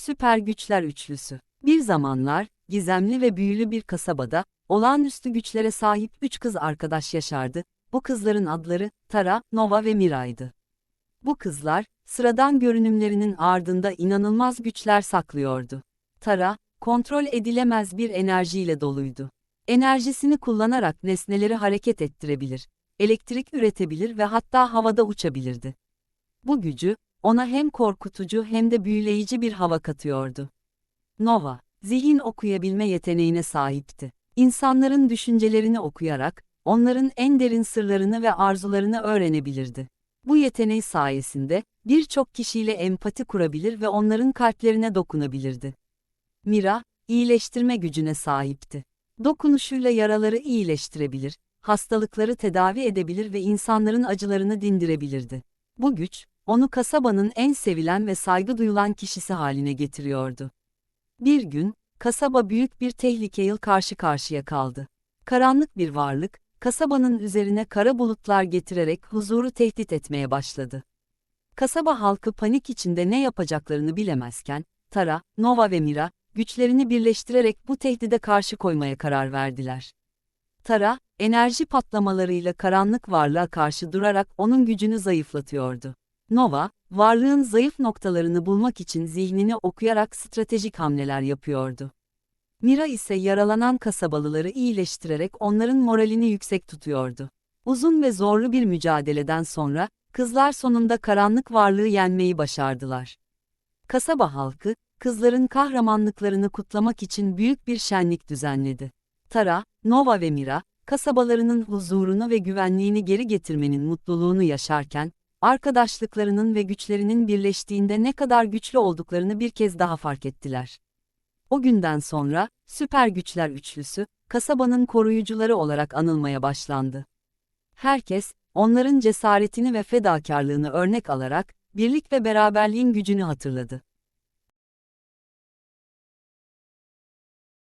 Süper Güçler Üçlüsü. Bir zamanlar, gizemli ve büyülü bir kasabada, olağanüstü güçlere sahip üç kız arkadaş yaşardı. Bu kızların adları, Tara, Nova ve Mira'ydı. Bu kızlar, sıradan görünümlerinin ardında inanılmaz güçler saklıyordu. Tara, kontrol edilemez bir enerjiyle doluydu. Enerjisini kullanarak nesneleri hareket ettirebilir, elektrik üretebilir ve hatta havada uçabilirdi. Bu gücü, ona hem korkutucu hem de büyüleyici bir hava katıyordu. Nova, zihin okuyabilme yeteneğine sahipti. İnsanların düşüncelerini okuyarak, onların en derin sırlarını ve arzularını öğrenebilirdi. Bu yeteneği sayesinde, birçok kişiyle empati kurabilir ve onların kalplerine dokunabilirdi. Mira, iyileştirme gücüne sahipti. Dokunuşuyla yaraları iyileştirebilir, hastalıkları tedavi edebilir ve insanların acılarını dindirebilirdi. Bu güç, onu kasabanın en sevilen ve saygı duyulan kişisi haline getiriyordu. Bir gün, kasaba büyük bir tehlikeyle karşı karşıya kaldı. Karanlık bir varlık, kasabanın üzerine kara bulutlar getirerek huzuru tehdit etmeye başladı. Kasaba halkı panik içinde ne yapacaklarını bilemezken, Tara, Nova ve Mira, güçlerini birleştirerek bu tehdide karşı koymaya karar verdiler. Tara, enerji patlamalarıyla karanlık varlığa karşı durarak onun gücünü zayıflatıyordu. Nova, varlığın zayıf noktalarını bulmak için zihnini okuyarak stratejik hamleler yapıyordu. Mira ise yaralanan kasabalıları iyileştirerek onların moralini yüksek tutuyordu. Uzun ve zorlu bir mücadeleden sonra, kızlar sonunda karanlık varlığı yenmeyi başardılar. Kasaba halkı, kızların kahramanlıklarını kutlamak için büyük bir şenlik düzenledi. Tara, Nova ve Mira, kasabalarının huzurunu ve güvenliğini geri getirmenin mutluluğunu yaşarken, arkadaşlıklarının ve güçlerinin birleştiğinde ne kadar güçlü olduklarını bir kez daha fark ettiler. O günden sonra, süper güçler üçlüsü, kasabanın koruyucuları olarak anılmaya başlandı. Herkes, onların cesaretini ve fedakarlığını örnek alarak, birlik ve beraberliğin gücünü hatırladı.